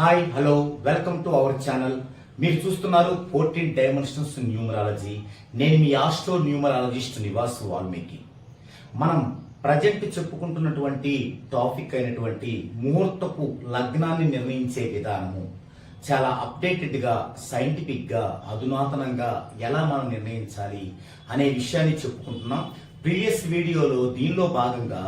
Hi hello welcome to our channel. మీరు చూస్తున్నారు fourteen dimensions numerology. నేను మీ ఆస్ట్రో న్యూమరాలజిస్ట్ నివాస్ వాల్మీకి. మనం ప్రజెంట్ చెప్పుకుంటున్నటువంటి టాపిక్ అయినటువంటి ముహూర్తపు లగ్నాన్ని నిర్ణయించే విధానము చాలా అప్డేటెడ్గా సైంటిఫిక్గా అధునాతనంగా ఎలా మనం నిర్ణయించాలి అనే విషయాన్ని చెప్పుకుంటున్నాం. ప్రీవియస్ వీడియోలో దీనిలో భాగంగా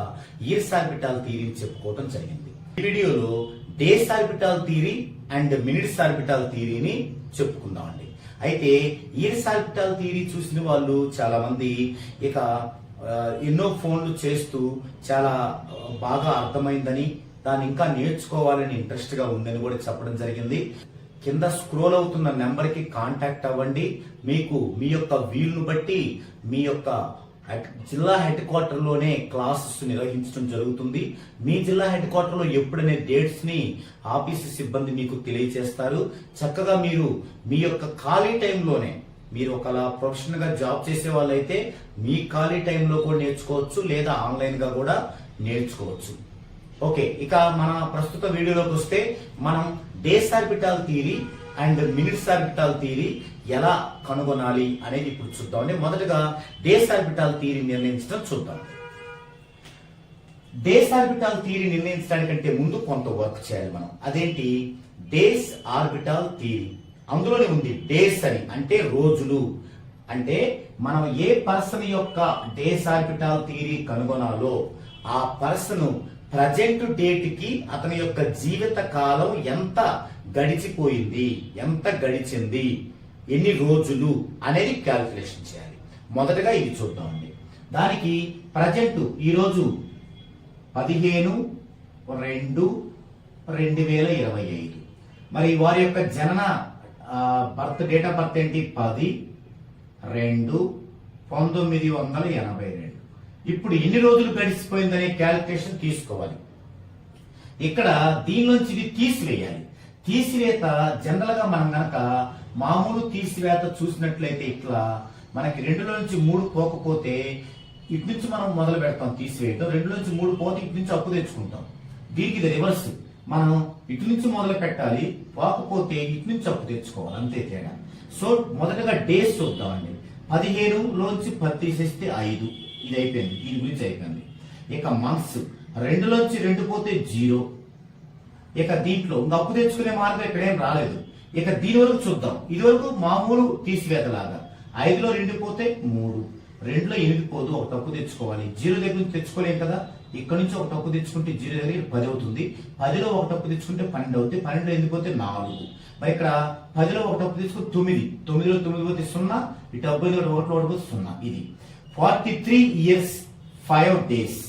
ఇయర్స్ ఆర్బిటాల్ థీరీని చెప్పుకోవడం జరిగింది. ఈ వీడియోలో days orbital theory and minutes orbital థీరీని చెప్పుకుందామండి. అయితే ఇయర్స్ ఆర్బిటాల్ థీరీ చూసిన వాళ్ళు చాలా మంది ఇక ఎన్నో ఫోన్లు చేస్తూ చాలా బాగా అర్థమైందని దాన్ని ఇంకా నేర్చుకోవాలని ఇంట్రెస్ట్గా ఉందని కూడా చెప్పడం జరిగింది. కింద స్క్రోల్ అవుతున్న నెంబర్కి కాంటాక్ట్ అవ్వండి. మీకు మీ యొక్క వీలును బట్టి మీ యొక్క జిల్లా హెడ్ క్వార్టర్లోనే క్లాసెస్ నిర్వహించడం జరుగుతుంది. మీ జిల్లా హెడ్ క్వార్టర్లో ఎప్పుడనే డేట్స్ని ఆఫీసు సిబ్బంది మీకు తెలియజేస్తారు చక్కగా మీరు మీ యొక్క ఖాళీ టైంలోనే మీరు ఒకలా ప్రొఫెషనల్గా జాబ్ చేసే వాళ్ళైతే మీ ఖాళీ టైంలో కూడా నేర్చుకోవచ్చు లేదా ఆన్లైన్గా కూడా నేర్చుకోవచ్చు. ఓకే ఇక మన ప్రస్తుత వీడియోలోకి వస్తే మనం days orbital theory and minutes orbital theory ఎలా కనుగొనాలి అనేది ఇప్పుడు చూద్దాం. అంటే మొదటగా డేస్ ఆర్బిటాల్ థియరీ నిర్ణయించడం చూద్దాం. డేస్ ఆర్బిటాల్ థియరీ నిర్ణయించడానికంటే ముందు కొంత వర్క్ చేయాలి మనం. అదేంటి? Days orbital theory. అందులోనే ఉంది డేస్ అని అంటే రోజులు. అంటే మనం ఏ పర్సన్ యొక్క డేస్ ఆర్బిటాల్ థియరీ కనుగొనాలో ఆ పర్సన్ ప్రజెంట్ డేట్కి అతని యొక్క జీవిత కాలం ఎంత గడిచిపోయింది? ఎంత గడిచింది? ఎన్ని రోజులు? అనేది క్యాల్కులేషన్ చేయాలి. మొదటగా ఇది చూద్దామండి దానికి ప్రజెంట్ ఈరోజు పదిహేను రెండు రెండు వేల ఇరవై ఐదు. మరి వారి యొక్క జనన బర్త్ డేట్ ఆఫ్ బర్త్ ఏంటి? పది రెండు పంతొమ్మిది వందల ఎనభై రెండు. ఇప్పుడు ఎన్ని రోజులు గడిచిపోయిందనే క్యాలిక్యులేషన్ తీసుకోవాలి. ఇక్కడ దీనిలోంచి ఇది తీసివేయాలి. తీసివేత జనరల్గా మనం కనుక మామూలు తీసివేత చూసినట్లయితే ఇట్లా మనకి రెండులో నుంచి మూడు పోకపోతే ఇటు నుంచి మనం మొదలు పెడతాం తీసివేయటం రెండు నుంచి మూడు పోతే ఇటు నుంచి అప్పు తెచ్చుకుంటాం. దీనికి రివర్స్. మనం ఇటు నుంచి మొదలు పెట్టాలి పోకపోతే ఇటు నుంచి అప్పు తెచ్చుకోవాలి అంతే తేడా. సో మొదటగా డేస్ చూద్దామండి. పదిహేను లోంచి పది తీసేస్తే ఐదు. ఇది అయిపోయింది. దీని గురించి అయిపోయింది. ఇక మంత్స్. రెండులోంచి రెండు పోతే జీరో. ఇక దీంట్లో ఇంకా అప్పు తెచ్చుకునే మార్గం ఇక్కడ ఏం రాలేదు. ఇక దీని వరకు చూద్దాం. ఇది వరకు మామూలు తీసివేతలాగా. ఐదులో రెండు పోతే మూడు. రెండులో ఎనిమిది పోదు. ఒక తప్పు తెచ్చుకోవాలి. జీరో దగ్గర నుంచి తెచ్చుకోలేం కదా? ఇక్కడ నుంచి ఒక తప్పు తెచ్చుకుంటే జీరో దగ్గర పది అవుతుంది. పదిలో ఒక తప్పు తెచ్చుకుంటే పన్నెండు అవుతుంది. పన్నెండు ఎందుకు పోతే నాలుగు. మరి ఇక్కడ పదిలో ఒక తప్పు తెచ్చుకుంటే తొమ్మిది. తొమ్మిదిలో తొమ్మిది పోతే సున్నా. ఈ డెబ్బై ఒకటి ఒకటి పోతే సున్నా? ఇది. Forty three years five days.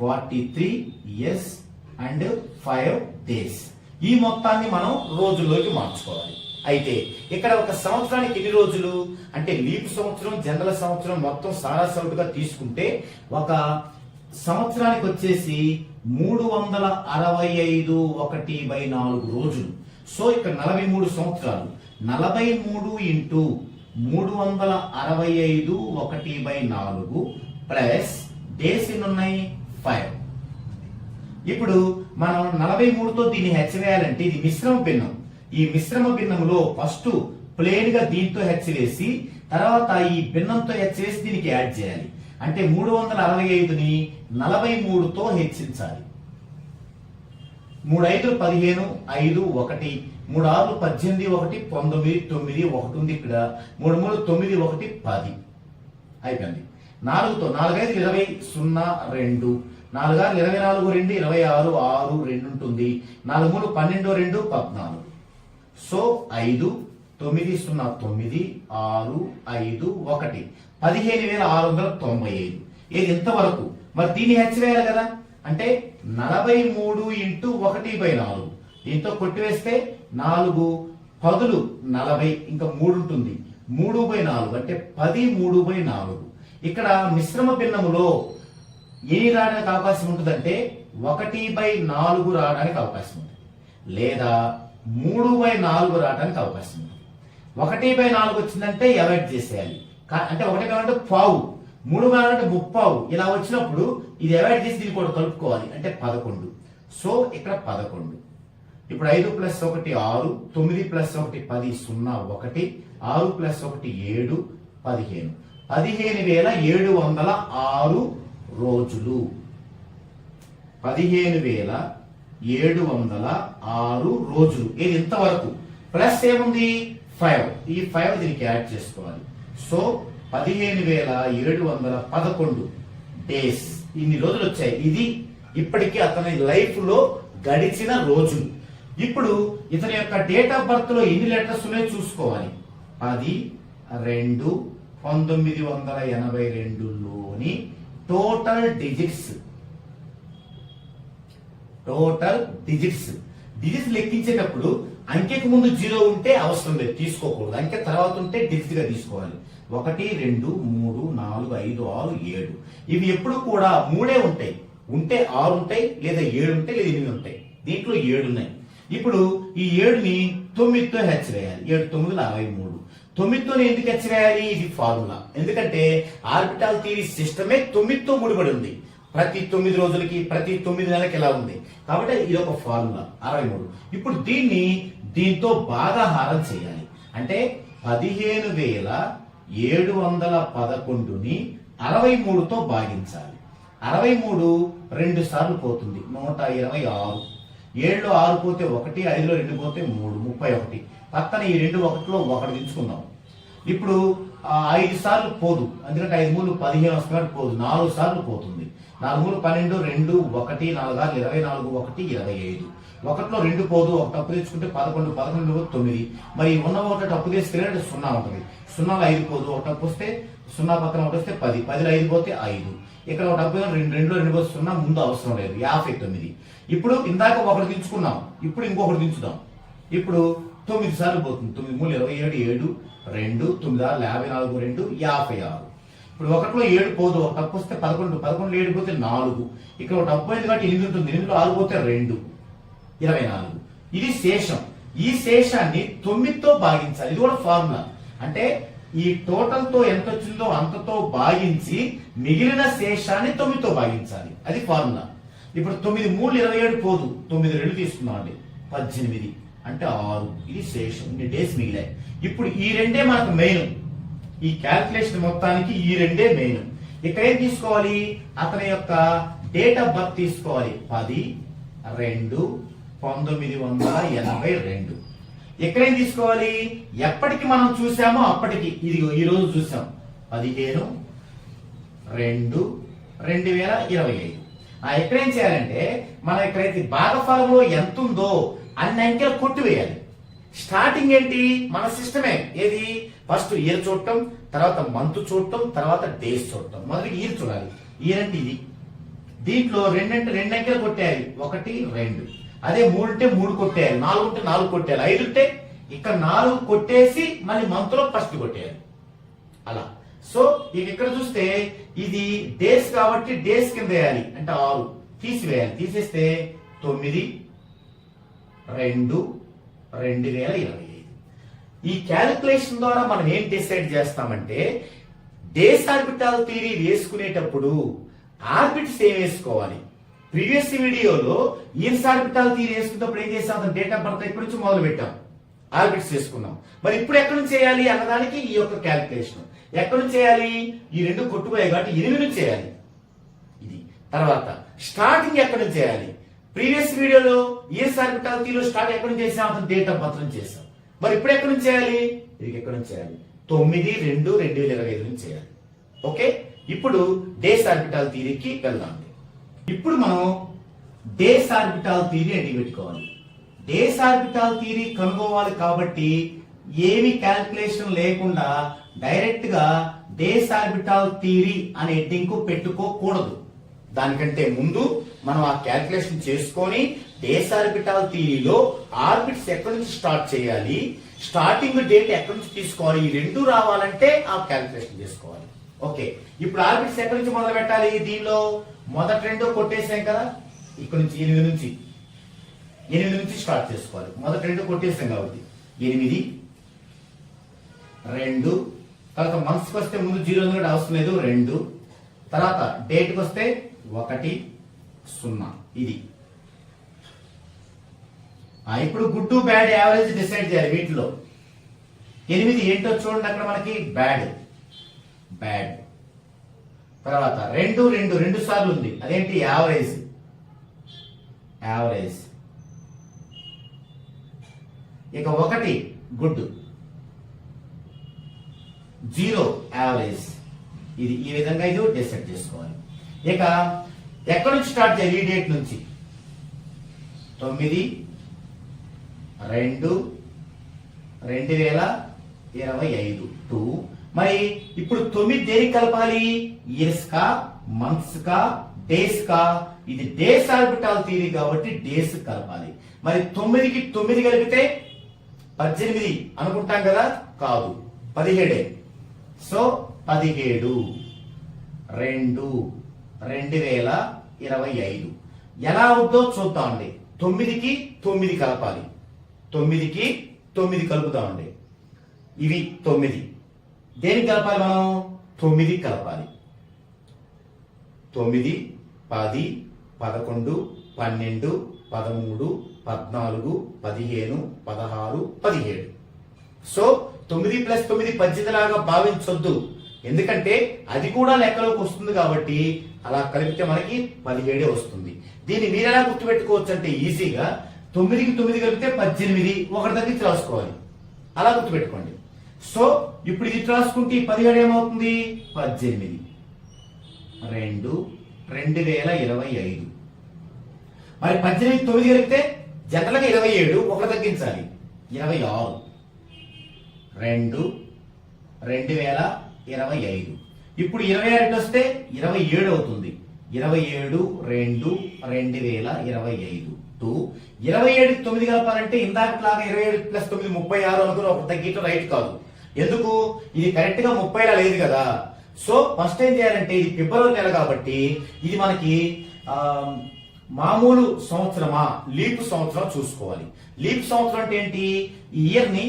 Forty three years and five days. ఈ మొత్తాన్ని మనం రోజుల్లోకి మార్చుకోవాలి. అయితే ఇక్కడ ఒక సంవత్సరానికి ఎన్ని రోజులు? అంటే లీప్ సంవత్సరం జనరల్ సంవత్సరం మొత్తం సారా సౌటుగా తీసుకుంటే ఒక సంవత్సరానికి వచ్చేసి మూడు వందల అరవై ఐదు ఒకటి బై నాలుగు రోజులు. సో ఇక్కడ నలభై మూడు సంవత్సరాలు. నలభై మూడు ఇంటూ మూడు వందల అరవై ఐదు ఒకటి బై నాలుగు ప్లస్ డేస్ ఎన్ని ఉన్నాయి? ఫైవ్. ఇప్పుడు మనం నలభై మూడుతో దీన్ని హెచ్చ వేయాలంటే ఇది మిశ్రమ భిన్నం. ఈ మిశ్రమ భిన్నములో ఫస్ట్ ప్లేన్గా దీంతో హెచ్చ వేసి తర్వాత ఈ భిన్నంతో హెచ్చ వేసి దీనికి యాడ్ చేయాలి. అంటే మూడు వందల అరవై ఐదుని నలభై మూడుతో హెచ్చించాలి. మూడు ఐదు పదిహేను ఐదు ఒకటి మూడు ఆరు పద్దెనిమిది ఒకటి పంతొమ్మిది తొమ్మిది ఒకటి ఉంది ఇక్కడ. మూడు మూడు తొమ్మిది ఒకటి పది. అయిపోయింది. నాలుగుతో నాలుగైదు ఇరవై సున్నా రెండు. నాలుగారు ఇరవై నాలుగు రెండు ఇరవై ఆరు ఆరు రెండు ఉంటుంది. నాలుగు మూడు పన్నెండు రెండు పద్నాలుగు. సో ఐదు తొమ్మిది సున్నా తొమ్మిది ఆరు ఐదు ఒకటి. పదిహేను వేల ఆరు వందల తొంభై ఐదు. ఇది ఇంతవరకు? మరి దీన్ని హెచ్చవేయాలి కదా. అంటే నలభై మూడు ఇంటూ ఒకటి బై నాలుగు. దీంతో కొట్టివేస్తే నాలుగు పదులు నలభై ఇంకా మూడు ఉంటుంది. మూడు బై నాలుగు అంటే పది మూడు బై నాలుగు. ఇక్కడ మిశ్రమ భిన్నములో ఎన్ని రావడానికి అవకాశం ఉంటుందంటే ఒకటి బై నాలుగు రావడానికి అవకాశం ఉంది. లేదా మూడు బై నాలుగు రావడానికి అవకాశం ఉంది. ఒకటి బై నాలుగు వచ్చిందంటే అవాయిడ్ చేసేయాలి. కా- అంటే ఒకటి బై అంటే పావు. మూడు బై అంటే ముప్పావు. ఇలా వచ్చినప్పుడు ఇది అవాయిడ్ చేసి దీన్ని కూడా కలుపుకోవాలి. అంటే పదకొండు. సో ఇక్కడ పదకొండు. ఇప్పుడు ఐదు ప్లస్ ఒకటి ఆరు తొమ్మిది ప్లస్ ఒకటి పది సున్నా ఒకటి ఆరు ప్లస్ ఒకటి ఏడు పదిహేను. పదిహేను వేల ఏడు వందల ఆరు రోజులు. పదిహేను వేల ఏడు వందల ఆరు రోజులు. ఇది ఇంతవరకు. ప్లస్ ఏముంది? ఫైవ్. ఈ ఫైవ్ దీనికి యాడ్ చేసుకోవాలి. సో పదిహేను వేల ఏడు వందల పదకొండు డేస్. ఇన్ని రోజులు వచ్చాయి. ఇది ఇప్పటికీ అతని లైఫ్లో గడిచిన రోజులు. ఇప్పుడు ఇతని యొక్క డేట్ ఆఫ్ బర్త్లో ఎన్ని లెటర్స్ ఉన్నాయో చూసుకోవాలి. పది రెండు పంతొమ్మిది వందల ఎనభై రెండులోని total digits total digits digits లెక్కించేటప్పుడు అంకెకు ముందు జీరో ఉంటే అవసరం లేదు తీసుకోకూడదు. అంకె తర్వాత ఉంటే డిజిట్గా తీసుకోవాలి. ఒకటి రెండు మూడు నాలుగు ఐదు ఆరు ఏడు. ఇవి ఎప్పుడు కూడా మూడే ఉంటాయి. ఉంటే ఆరు ఉంటాయి లేదా ఏడు ఉంటాయి లేదా ఎనిమిది ఉంటాయి. దీంట్లో ఏడు ఉన్నాయి. ఇప్పుడు ఈ ఏడుని తొమ్మిదితో హెచ్ వేయాలి. ఏడు తొమ్మిది అరవై మూడు. తొమ్మిదితో ఎందుకు హెచ్ వేయాలి ఇది ఫార్ములా. ఎందుకంటే ఆర్బిటాల్ థియరీ సిస్టమే తొమ్మిదితో ముడిపడి ఉంది. ప్రతి తొమ్మిది రోజులకి ప్రతి తొమ్మిది నెలలకి ఇలా ఉంది? కాబట్టి ఇది ఒక ఫార్ములా. అరవై మూడు. ఇప్పుడు దీన్ని దీంతో భాగాహారం చేయాలి. అంటే పదిహేను వేల ఏడు వందల పదకొండుని అరవై మూడుతో భాగించాలి. అరవై మూడు రెండు సార్లు పోతుంది. నూట ఇరవై ఆరు. ఏడులో ఆరు పోతే ఒకటి ఐదులో రెండు పోతే మూడు ముప్పై ఒకటి. పక్కన ఈ రెండు ఒకటిలో ఒకటి దించుకుందాం. ఇప్పుడు ఐదు సార్లు పోదు. ఎందుకంటే ఐదు మూడు పదిహేను వస్తున్నట్టు పోదు. నాలుగు సార్లు పోతుంది. నాలుగు మూడు పన్నెండు రెండు ఒకటి నాలుగు ఆరు ఇరవై నాలుగు ఒకటి ఇరవై ఐదు. ఒకటిలో రెండు పోదు ఒక తప్పు తెచ్చుకుంటే పదకొండు పదకొండు తొమ్మిది. మరి ఉన్న ఒకటి తప్పు తీసుకెళ్ళి సున్నా ఉంటుంది. సున్నాలో ఐదు పోదు ఒక తప్పు వస్తే సున్నా పక్కన ఒకటి వస్తే పది. పదిలో ఐదు పోతే ఐదు. ఇక్కడ ఒక డబ్బు రెండు రెండు రెండు పోతే సున్నా ముందు అవసరం లేదు. యాభై తొమ్మిది. ఇప్పుడు ఇందాక ఒకటి దించుకున్నాం. ఇప్పుడు ఇంకొకటి దించుదాం. ఇప్పుడు తొమ్మిది సార్లు పోతుంది. తొమ్మిది మూడు ఇరవై ఏడు ఏడు రెండు తొమ్మిది ఆరు యాభై నాలుగు రెండు యాభై ఆరు. ఇప్పుడు ఒకటిలో ఏడు పోదు ఒక తప్పు వస్తే పదకొండు పదకొండు ఏడు పోతే నాలుగు. ఇక్కడ ఒక డబ్బు అయింది కాబట్టి ఎనిమిది ఉంటుంది. ఎనిమిదిలో ఆరు పోతే రెండు. ఇరవై నాలుగు. ఇది శేషం. ఈ శేషాన్ని తొమ్మిదితో భాగించాలి. ఇది కూడా ఫార్ములా. అంటే ఈ టోటల్తో ఎంత వచ్చిందో అంతతో భాగించి మిగిలిన శేషాన్ని తొమ్మిదితో భాగించాలి. అది ఫార్ములా. ఇప్పుడు తొమ్మిది మూడు ఇరవై ఏడు పోదు. తొమ్మిది రెండు తీసుకున్నాం అండి పద్దెనిమిది. అంటే ఆరు. ఇది శేషం. ఇన్ని డేస్ మిగిలాయి. ఇప్పుడు ఈ రెండే మనకు మెయిన్. ఈ క్యాల్కులేషన్ మొత్తానికి ఈ రెండే మెయిన్. ఇక్కడ ఏం తీసుకోవాలి? అతని యొక్క డేట్ ఆఫ్ బర్త్ తీసుకోవాలి. పది రెండు పంతొమ్మిది వందల ఎనభై రెండు. ఎక్కడేం తీసుకోవాలి? ఎప్పటికి మనం చూసామో అప్పటికి. ఇది ఈ రోజు చూసాం. పదిహేను రెండు రెండు వేల ఇరవై ఐదు. ఆ ఎక్కడేం చేయాలంటే మనం ఎక్కడైతే భాగఫలంలో ఎంత ఉందో అన్ని అంకెలు కొట్టివేయాలి. స్టార్టింగ్ ఏంటి? మన సిస్టమే. ఏది? ఫస్ట్ ఇయర్ చూడటం తర్వాత మంత్ చూడటం తర్వాత డేస్ చూడటం. మొదటి ఇయర్ చూడాలి. ఇయర్ అంటే ఇది. దీంట్లో రెండంటే రెండు అంకెలు కొట్టేయాలి. ఒకటి రెండు. అదే మూడు అంటే మూడు కొట్టేయాలి. నాలుగు ఉంటే నాలుగు కొట్టేయాలి. ఐదు ఉంటే ఇక్కడ నాలుగు కొట్టేసి మళ్ళీ మంత్లో ఫస్ట్ కొట్టేయాలి. అలా. సో ఇక ఇక్కడ చూస్తే ఇది డేస్ కాబట్టి డేస్ కింద వేయాలి. అంటే ఆరు. తీసివేయాలి. తీసేస్తే తొమ్మిది రెండు రెండు వేల ఇరవై ఐదు. ఈ క్యాలిక్యులేషన్ ద్వారా మనం ఏం డిసైడ్ చేస్తామంటే డేస్ ఆర్బిటాల్ థియరీ వేసుకునేటప్పుడు ఆర్బిట్స్ ఏం వేసుకోవాలి? ప్రీవియస్ వీడియోలో ఇయర్స్ ఆర్బిటాల్ థియరీ వేసుకున్నప్పుడు ఏం చేసాం అతను డేట్ ఆఫ్ బర్త్ ఎక్కడి నుంచి మొదలు పెట్టాం? ఆర్బిట్స్ వేసుకున్నాం. మరి ఇప్పుడు ఎక్కడి నుంచి చేయాలి అన్నదానికి ఈ యొక్క క్యాలిక్యులేషన్ ఎక్కడి నుంచి చేయాలి? ఈ రెండు కొట్టుకోయాయి కాబట్టి ఎనిమిది నుంచి చేయాలి. ఇది. తర్వాత స్టార్టింగ్ ఎక్కడ నుంచి చేయాలి? ప్రీవియస్ వీడియోలో ఈఎస్ఆర్ ఆర్బిటాల్ థియరీలో స్టార్ట్ ఎక్కడి నుంచి చేసాం అతను డేట్ ఆఫ్ బర్త్ నుంచి చేసాం మరి ఇప్పుడు ఎక్కడి నుంచి చేయాలి? ఇది ఎక్కడి నుంచి చేయాలి? తొమ్మిది రెండు రెండు వేల ఇరవై ఐదు నుంచి చేయాలి. ఓకే? ఇప్పుడు డేస్ ఆర్బిటాల్ థీరీకి వెళ్దాం. ఇప్పుడు మనం డేస్ ఆర్బిటాల్ థీరీ అడిగి పెట్టుకోవాలి. డేస్ ఆర్బిటాల్ థియరీ కనుగోవాలి కాబట్టి ఏమి క్యాల్కులేషన్ లేకుండా డైరెక్ట్గా డేస్ ఆర్బిటాల్ థియరీ అనే హెడ్డింగ్ పెట్టుకోకూడదు. దానికంటే ముందు మనం ఆ క్యాల్కులేషన్ చేసుకొని డేస్ ఆర్బిటాల్ థియరీలో ఆర్బిట్స్ ఎక్కడి నుంచి స్టార్ట్ చేయాలి? స్టార్టింగ్ డేట్ ఎక్కడి నుంచి తీసుకోవాలి? ఈ రెండు రావాలంటే ఆ క్యాల్కులేషన్ చేసుకోవాలి. ఓకే ఇప్పుడు ఆర్బిట్స్ ఎక్కడి నుంచి మొదలు పెట్టాలి? దీనిలో మొదటి రెండో కొట్టేసాం కదా? ఇక్కడ నుంచి ఎనిమిది నుంచి. ఎనిమిది నుంచి స్టార్ట్ చేసుకోవాలి. మొదటి రెండు కొట్టేసాం కాబట్టి. ఎనిమిది రెండు. తర్వాత మంత్స్కి వస్తే ముందు జీరో కూడా అవసరం లేదు? రెండు. తర్వాత డేట్కి వస్తే ఒకటి. సున్నా. ఇది. ఇప్పుడు good to bad average decide చేయాలి వీటిలో. ఎనిమిది ఏంటో చూడండి అక్కడ మనకి. బ్యాడ్. బ్యాడ్. తర్వాత రెండు రెండు రెండు సార్లు ఉంది. అదేంటి? యావరేజ్. యావరేజ్. ఇక ఒకటి గుడ్ జీరో యావరేజ్. ఇది ఈ విధంగా ఇది డిసైడ్ చేసుకోవాలి. ఇక ఎక్కడి నుంచి స్టార్ట్ చేయాలి? ఈ డేట్ నుంచి. తొమ్మిది రెండు రెండు వేల ఇరవై ఐదు. టూ. మరి ఇప్పుడు తొమ్మిది దేనికి కలపాలి? ఇయర్స్ కా మంత్స్ కా డేస్ కా? ఇది డేస్ ఆర్బిటాల్ థీరీ కాబట్టి డేస్ కలపాలి. మరి తొమ్మిదికి తొమ్మిది కలిపితే పద్దెనిమిది అనుకుంటాం కదా? కాదు. పదిహేడే. సో పదిహేడు. రెండు రెండు వేల ఇరవై ఐదు. ఎలా అవుద్దో చూద్దామండి తొమ్మిదికి తొమ్మిది కలపాలి. తొమ్మిదికి తొమ్మిది కలుపుతామండి ఇవి తొమ్మిది. దేనికి కలపాలి మనం? తొమ్మిది కలపాలి. తొమ్మిది పది పదకొండు పన్నెండు పదమూడు పద్నాలుగు పదిహేను పదహారు పదిహేడు. సో తొమ్మిది ప్లస్ తొమ్మిది పద్దెనిమిది లాగా భావించొద్దు. ఎందుకంటే అది కూడా లెక్కలోకి వస్తుంది కాబట్టి అలా కలిపితే మనకి పదిహేడే వస్తుంది. దీన్ని మీరు ఎలా గుర్తుపెట్టుకోవచ్చు అంటే ఈజీగా తొమ్మిదికి తొమ్మిది కలిపితే పద్దెనిమిది ఒకటి తగ్గించి రాసుకోవాలి. అలా గుర్తుపెట్టుకోండి. సో ఇప్పుడు ఇది రాసుకుంటే ఈ పదిహేడు ఏమవుతుంది? పద్దెనిమిది. రెండు రెండు వేల ఇరవై ఐదు. మరి పద్దెనిమిది తొమ్మిది కలిపితే జతలకు ఇరవై ఏడు ఒకటి తగ్గించాలి. ఇరవై ఆరు. రెండు రెండు వేల ఇరవై ఐదు. ఇప్పుడు ఇరవై ఆరు వస్తే ఇరవై ఏడు అవుతుంది. ఇరవై ఏడు రెండు రెండు వేల ఇరవై ఐదు. టూ ఇరవై ఏడు తొమ్మిది కలపాలంటే ఇందాకలాగా ఇరవై ఏడు ప్లస్ తొమ్మిది ముప్పై ఆరు అనుకుని ఒక తగ్గిట రైట్ కాదు. ఎందుకు? ఇది కరెక్ట్గా ముప్పైలా లేదు కదా. సో ఫస్ట్ ఏం చేయాలంటే ఇది ఫిబ్రవరి నెల కాబట్టి ఇది మనకి మామూలు సంవత్సరమా? లీప్ సంవత్సరం చూసుకోవాలి. లీప్ సంవత్సరం అంటే ఏంటి? ఈ ఇయర్ని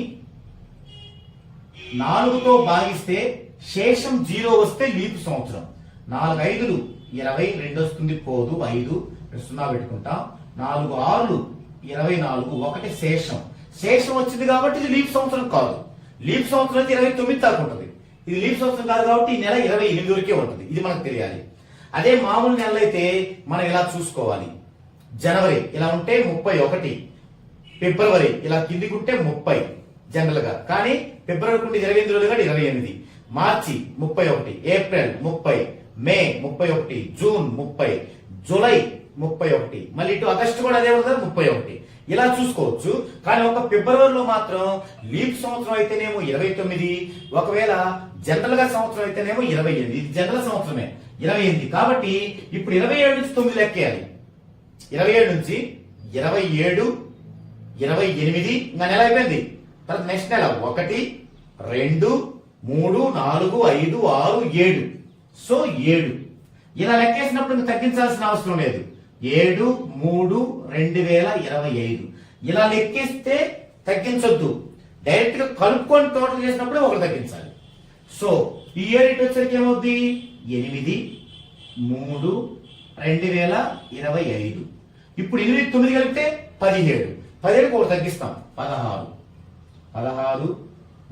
నాలుగుతో భాగిస్తే శేషం జీరో వస్తే లీప్ సంవత్సరం. నాలుగు ఐదులు ఇరవై రెండు వస్తుంది పోదు ఐదు సున్నా పెట్టుకుంటాం. నాలుగు ఆరులు ఇరవై నాలుగు ఒకటి శేషం. శేషం వచ్చింది కాబట్టి ఇది లీప్ సంవత్సరం కాదు. లీప్ సంవత్సరం అయితే ఇరవై తొమ్మిది దాకా ఉంటుంది. ఇది లీప్ సంవత్సరం కాదు కాబట్టి ఈ నెల ఇరవై ఎనిమిది వరకే ఉంటుంది. ఇది మనకు తెలియాలి. అదే మామూలు నెలలు అయితే మనం ఇలా చూసుకోవాలి? జనవరి ఇలా ఉంటే ముప్పై ఒకటి. ఫిబ్రవరి ఇలా కిందికి ఉంటే ముప్పై జనరల్గా కానీ ఫిబ్రవరి ఉంటే ఇరవై ఎనిమిది రోజులు ఇరవై ఎనిమిది. మార్చి ముప్పై ఒకటి ఏప్రిల్ ముప్పై మే ముప్పై ఒకటి జూన్ ముప్పై జూలై ముప్పై ఒకటి మళ్ళీ ఇటు ఆగస్టు కూడా అదే ఉంటుంది ముప్పై ఒకటి. ఇలా చూసుకోవచ్చు. కానీ ఒక ఫిబ్రవరిలో మాత్రం లీప్ సంవత్సరం అయితేనేమో ఇరవై తొమ్మిది ఒకవేళ జనరల్గా సంవత్సరం అయితేనేమో ఇరవై ఎనిమిది. ఇది జనరల్ సంవత్సరమే ఇరవై ఎనిమిది. కాబట్టి ఇప్పుడు ఇరవై ఏడు నుంచి తొమ్మిది లెక్కేయాలి. ఇరవై ఏడు నుంచి ఇరవై ఏడు ఇరవై ఎనిమిది ఇంకా నెల అయిపోయింది. తర్వాత నెక్స్ట్ నెల ఒకటి రెండు మూడు నాలుగు ఐదు ఆరు ఏడు. సో ఏడు. ఇలా లెక్కేసినప్పుడు ఇంకా తగ్గించాల్సిన అవసరం లేదు. ఏడు మూడు రెండు వేల ఇరవై ఐదు. ఇలా లెక్కిస్తే తగ్గించొద్దు. డైరెక్ట్గా కలుపుకొని టోటల్ చేసినప్పుడు ఒకటి తగ్గించాలి. సో ఈ ఏడు వచ్చరికి ఏమవుద్ది? ఎనిమిది మూడు రెండు వేల ఇరవై ఐదు. ఇప్పుడు ఎనిమిది తొమ్మిది కలిపితే పదిహేడు. పదిహేడుకి ఒకటి తగ్గిస్తాం. పదహారు. పదహారు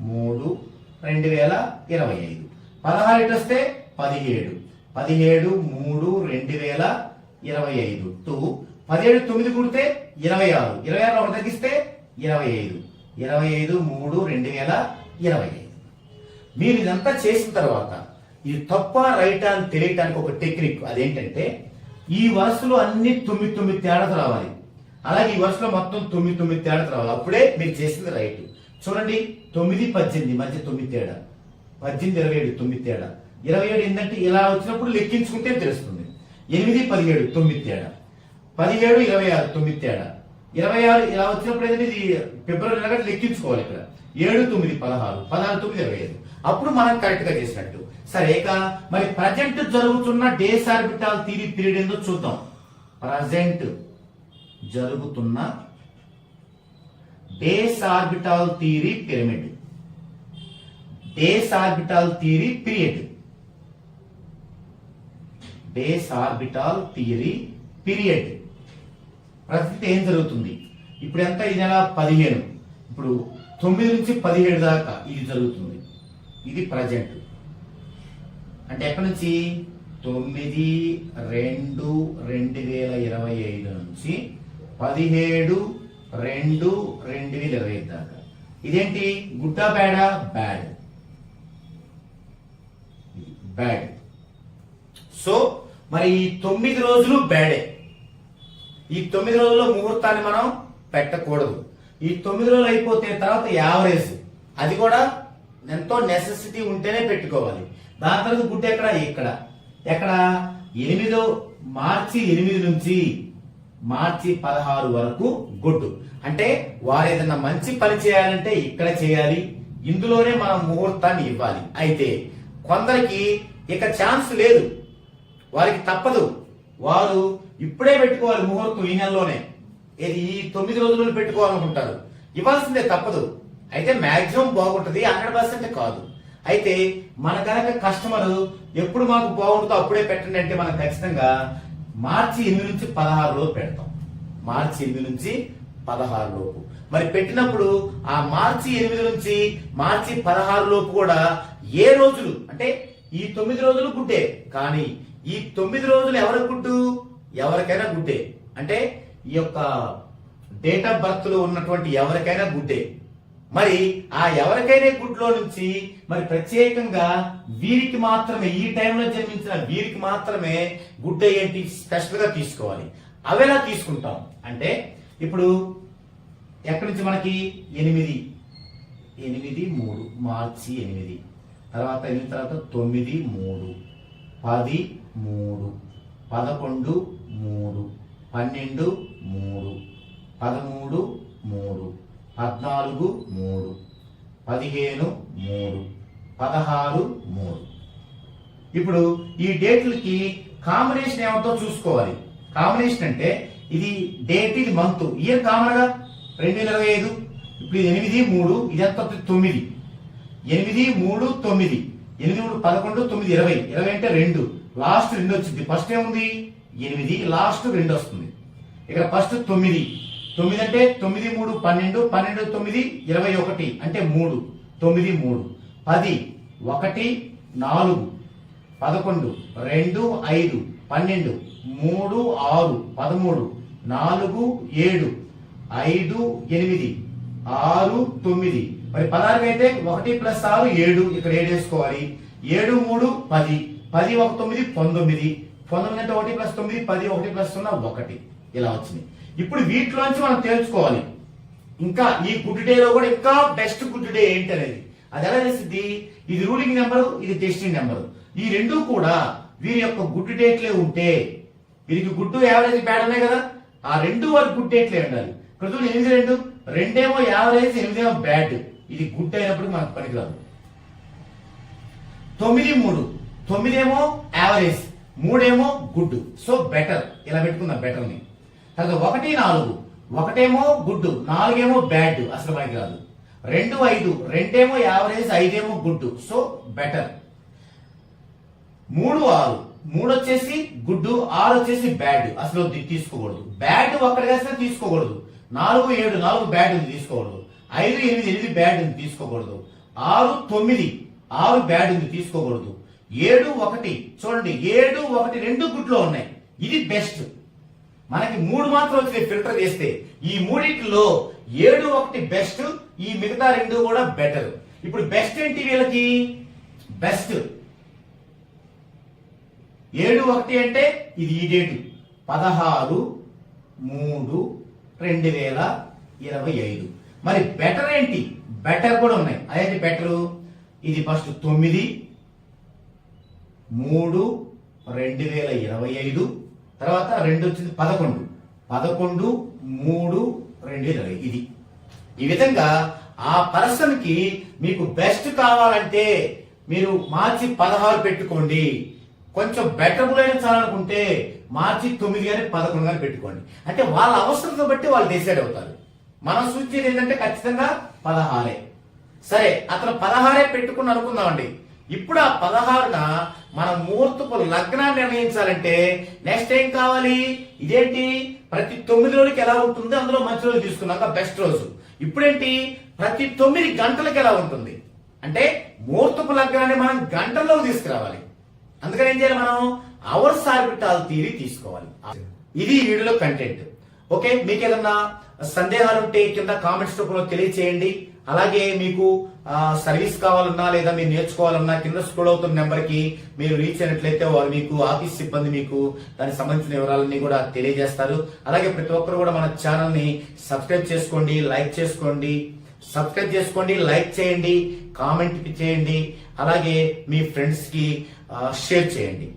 మూడు రెండు వేల ఇరవై ఐదు. పదహారు ఇటు వస్తే పదిహేడు. పదిహేడు మూడు రెండు వేల ఇరవై ఐదు. టూ పదిహేడు తొమ్మిది కూడితే ఇరవై ఆరు. ఇరవై ఆరు ఒకటి తగ్గిస్తే ఇరవై ఐదు. ఇరవై ఐదు మూడు రెండు వేల ఇరవై ఐదు. మీరు ఇదంతా చేసిన తర్వాత ఇది తప్ప రైట్ అని తెలియటానికి ఒక టెక్నిక్ అదేంటంటే ఈ వరుసలో అన్ని తొమ్మిది తొమ్మిది తేడాలు రావాలి. అలాగే ఈ వరుసలో మొత్తం తొమ్మిది తొమ్మిది తేడాలు రావాలి. అప్పుడే మీరు చేసింది రైట్. చూడండి తొమ్మిది పద్దెనిమిది మధ్య తొమ్మిది తేడా. పద్దెనిమిది ఇరవై ఏడు తొమ్మిది తేడా. ఇరవై ఏడు ఏంటంటే ఇలా వచ్చినప్పుడు లెక్కించుకుంటే తెలుస్తుంది. ఎనిమిది పదిహేడు తొమ్మిది తేడా. పదిహేడు ఇరవై ఆరు తొమ్మిది తేడా. ఇరవై ఆరు ఇలా వచ్చినప్పుడు ఏంటంటే ఇది ఫిబ్రవరి నెల లెక్కించుకోవాలి ఇక్కడ. ఏడు తొమ్మిది పదహారు. పదహారు తొమ్మిది ఇరవై ఐదు. అప్పుడు మనం కరెక్ట్గా చేసినట్టు. సరే ఇక మరి ప్రజెంట్ జరుగుతున్న డేస్ ఆర్బిటాల్ థీరీ పీరియడ్ ఏందో చూద్దాం. ప్రజెంట్ జరుగుతున్న days orbital theory pyramid. Base orbital theory period. Base orbital theory period. ప్రస్తుతం ఏం జరుగుతుంది? ఇప్పుడు ఎంత? ఈ నెల పదిహేను. ఇప్పుడు తొమ్మిది నుంచి పదిహేడు దాకా ఇది జరుగుతుంది. ఇది ప్రజెంట్. అంటే ఎక్కడి నుంచి? తొమ్మిది రెండు రెండు వేల ఇరవై ఐదు నుంచి పదిహేడు రెండు రెండు వేల ఇరవై ఐదు దాకా ఇదేంటి? గుడ్డ బ్యాడా. Bad bad. సో మరి ఈ తొమ్మిది రోజులు బ్యాడే. ఈ తొమ్మిది రోజుల్లో ముహూర్తాన్ని మనం పెట్టకూడదు. ఈ తొమ్మిది రోజులు అయిపోతే తర్వాత యావరేజ్. అది కూడా ఎంతో నెసెసిటీ ఉంటేనే పెట్టుకోవాలి. దాని తర్వాత గుడ్డ ఎక్కడ? ఇక్కడ ఎక్కడ? ఎనిమిదో మార్చి ఎనిమిది నుంచి. మార్చి పదహారు వరకు గుడ్డు. అంటే వారు ఏదైనా మంచి పని చేయాలంటే ఇక్కడ చేయాలి ఇందులోనే మనం ముహూర్తాన్ని ఇవ్వాలి. అయితే కొందరికి ఇక ఛాన్స్ లేదు. వారికి తప్పదు. వారు ఇప్పుడే పెట్టుకోవాలి ముహూర్తం ఈ నెలలోనే. ఇది ఈ తొమ్మిది రోజుల్లో పెట్టుకోవాలనుకుంటారు. ఇవ్వాల్సిందే తప్పదు. అయితే మాక్సిమం బాగుంటుంది హండ్రెడ్ పర్సెంట్ కాదు. అయితే మన కనుక కస్టమర్ ఎప్పుడు మాకు బాగుంటుందో అప్పుడే పెట్టండి అంటే మనం ఖచ్చితంగా మార్చి ఎనిమిది నుంచి పదహారు లోపు పెడతాం. మార్చి ఎనిమిది నుంచి పదహారు లోపు. మరి పెట్టినప్పుడు ఆ మార్చి ఎనిమిది నుంచి మార్చి పదహారు లోపు కూడా ఏ రోజులు? అంటే ఈ తొమ్మిది రోజులు గుడ్డే. కానీ ఈ తొమ్మిది రోజులు ఎవరి గుడ్డు? ఎవరికైనా గుడ్డే. అంటే ఈ యొక్క డేట్ ఆఫ్ బర్త్లో ఉన్నటువంటి ఎవరికైనా గుడ్డే. మరి ఆ ఎవరికైనా గుడ్లో నుంచి మరి ప్రత్యేకంగా వీరికి మాత్రమే ఈ టైంలో జన్మించిన వీరికి మాత్రమే గుడ్డ ఏంటి స్పెషల్గా తీసుకోవాలి. తీసుకోవాలి అవేలా తీసుకుంటాం. అంటే ఇప్పుడు ఎక్కడి నుంచి మనకి? ఎనిమిది. ఎనిమిది మూడు. మార్చి ఎనిమిది. తర్వాత ఎనిమిది తర్వాత తొమ్మిది మూడు. పది మూడు. పదకొండు మూడు. పన్నెండు మూడు. పదమూడు మూడు. పద్నాలుగు మూడు పదిహేను మూడు పదహారు మూడు. ఇప్పుడు ఈ డేట్లకి కాంబినేషన్ ఏమంతో చూసుకోవాలి? కాంబినేషన్ అంటే ఇది డేట్ ఇది మంత్ ఇయర్ కామన్గా రెండు వేల ఇరవై ఐదు. ఇప్పుడు ఎనిమిది మూడు ఇది ఎంత తొమ్మిది. ఎనిమిది మూడు తొమ్మిది. ఎనిమిది మూడు పదకొండు తొమ్మిది ఇరవై. ఇరవై అంటే రెండు. లాస్ట్ రెండు వచ్చింది. ఫస్ట్ ఏముంది? ఎనిమిది. లాస్ట్ రెండు వస్తుంది. ఇక్కడ ఫస్ట్ తొమ్మిది. తొమ్మిది అంటే తొమ్మిది మూడు పన్నెండు పన్నెండు తొమ్మిది ఇరవై ఒకటి అంటే మూడు తొమ్మిది మూడు. పది ఒకటి నాలుగు పదకొండు రెండు ఐదు పన్నెండు మూడు ఆరు పదమూడు నాలుగు ఏడు ఐదు ఎనిమిది ఆరు తొమ్మిది. మరి పదహారుకి అయితే ఒకటి ప్లస్ ఆరు ఏడు. ఇక్కడ ఏడు వేసుకోవాలి. ఏడు మూడు పది. పది ఒక తొమ్మిది పంతొమ్మిది. పంతొమ్మిది అంటే ఒకటి ప్లస్ తొమ్మిది పది ఒకటి ప్లస్ సున్నా ఒకటి. ఇలా వచ్చింది. ఇప్పుడు వీటిలోంచి మనం తెలుసుకోవాలి ఇంకా ఈ గుడ్ డేలో కూడా ఇంకా బెస్ట్ గుడ్ డే ఏంటి అనేది. అది ఎలా తెలిసింది ఇది రూలింగ్ నెంబర్ ఇది టెస్టింగ్ నెంబర్ ఈ రెండు కూడా వీరి యొక్క గుడ్ డేట్లే ఉంటే వీరికి గుడ్డు యావరేజ్ బ్యాడ్ కదా. ఆ రెండు వారి గుడ్ డేట్లే ఉండాలి. ఇక్కడ ఎనిమిది రెండు రెండేమో యావరేజ్ ఎనిమిదేమో బ్యాడ్ ఇది గుడ్ అయినప్పుడు మనకు పనికిరాదు. తొమ్మిది మూడు తొమ్మిదేమో యావరేజ్ మూడేమో గుడ్ సో బెటర్ ఇలా పెట్టుకుందాం బెటర్ని తర్వాత ఒకటి నాలుగు ఒకటేమో గుడ్ నాలుగేమో బ్యాడ్ అసలు మనకి రాదు రెండు ఐదు రెండేమో యావరేజ్ ఐదేమో గుడ్ సో బెటర్. మూడు ఆరు మూడు వచ్చేసి గుడ్ ఆరు వచ్చేసి బ్యాడ్ అసలు తీసుకోకూడదు. బ్యాడ్ ఒక్కడిగా తీసుకోకూడదు. నాలుగు ఏడు నాలుగు బ్యాడ్ తీసుకోకూడదు. ఐదు ఎనిమిది ఎనిమిది బ్యాడ్ తీసుకోకూడదు. ఆరు తొమ్మిది ఆరు బ్యాడ్ తీసుకోకూడదు. ఏడు ఒకటి చూడండి ఏడు ఒకటి రెండు గుడ్లో ఉన్నాయి. ఇది బెస్ట్. మనకి మూడు మాత్రం వచ్చింది ఫిల్టర్ చేస్తే ఈ మూడింటిలో ఏడు ఒకటి బెస్ట్ ఈ మిగతా రెండు కూడా బెటర్. ఇప్పుడు బెస్ట్ ఏంటి వీళ్ళకి? బెస్ట్. ఏడు ఒకటి అంటే ఇది ఈ డేట్. పదహారు మూడు రెండు వేల ఇరవై ఐదు. మరి బెటర్ ఏంటి? బెటర్ కూడా ఉన్నాయి. అదేంటి బెటరు? ఇది ఫస్ట్ తొమ్మిది మూడు రెండు వేల ఇరవై ఐదు. తర్వాత రెండు వచ్చింది పదకొండు. పదకొండు మూడు రెండు ఇరవై. ఇది. ఈ విధంగా ఆ పర్సన్కి మీకు బెస్ట్ కావాలంటే మీరు మార్చి పదహారు పెట్టుకోండి. కొంచెం బెటరబుల్ అయిన చాలనుకుంటే మార్చి తొమ్మిది కానీ పదకొండు కానీ పెట్టుకోండి. అంటే వాళ్ళ అవసరంతో బట్టి వాళ్ళు డిసైడ్ అవుతారు. మనం సూచించేది ఏంటంటే ఖచ్చితంగా పదహారే. సరే అతను పదహారే పెట్టుకుని అనుకుందామండి. ఇప్పుడు ఆ పదహారున మన ముహూర్తపు లగ్నాన్ని నిర్ణయించాలంటే నెక్స్ట్ ఏం కావాలి? ఇదేంటి? ప్రతి తొమ్మిది రోజులకి ఎలా ఉంటుంది? అందులో మంచి రోజు తీసుకున్నాక బెస్ట్ రోజు. ఇప్పుడేంటి? ప్రతి తొమ్మిది గంటలకు ఎలా ఉంటుంది? అంటే ముహూర్తపు లగ్నాన్ని మనం గంటల్లో తీసుకురావాలి. అందుకని ఏం చేయాలి మనం? అవర్స్ ఆర్బిటాల్ తీరి తీసుకోవాలి. ఇది వీడియో వీడియోలో కంటెంట్ ఓకే మీకు ఏదన్నా సందేహాలు ఉంటే కింద కామెంట్స్ రూపంలో తెలియచేయండి. అలాగే మీకు సర్వీస్ కావాలన్నా లేదా మీరు నేర్చుకోవాలన్నా కింద స్క్రోల్ అవుతున్న నెంబర్కి మీరు రీచ్ అయినట్లయితే వారు మీకు ఆఫీస్ సిబ్బంది మీకు దానికి సంబంధించిన వివరాలన్నీ కూడా తెలియజేస్తారు. అలాగే ప్రతి ఒక్కరు కూడా మన ఛానల్ని సబ్స్క్రైబ్ చేసుకోండి లైక్ చేసుకోండి. సబ్స్క్రైబ్ చేసుకోండి లైక్ చేయండి కామెంట్ చేయండి. అలాగే మీ ఫ్రెండ్స్కి షేర్ చేయండి.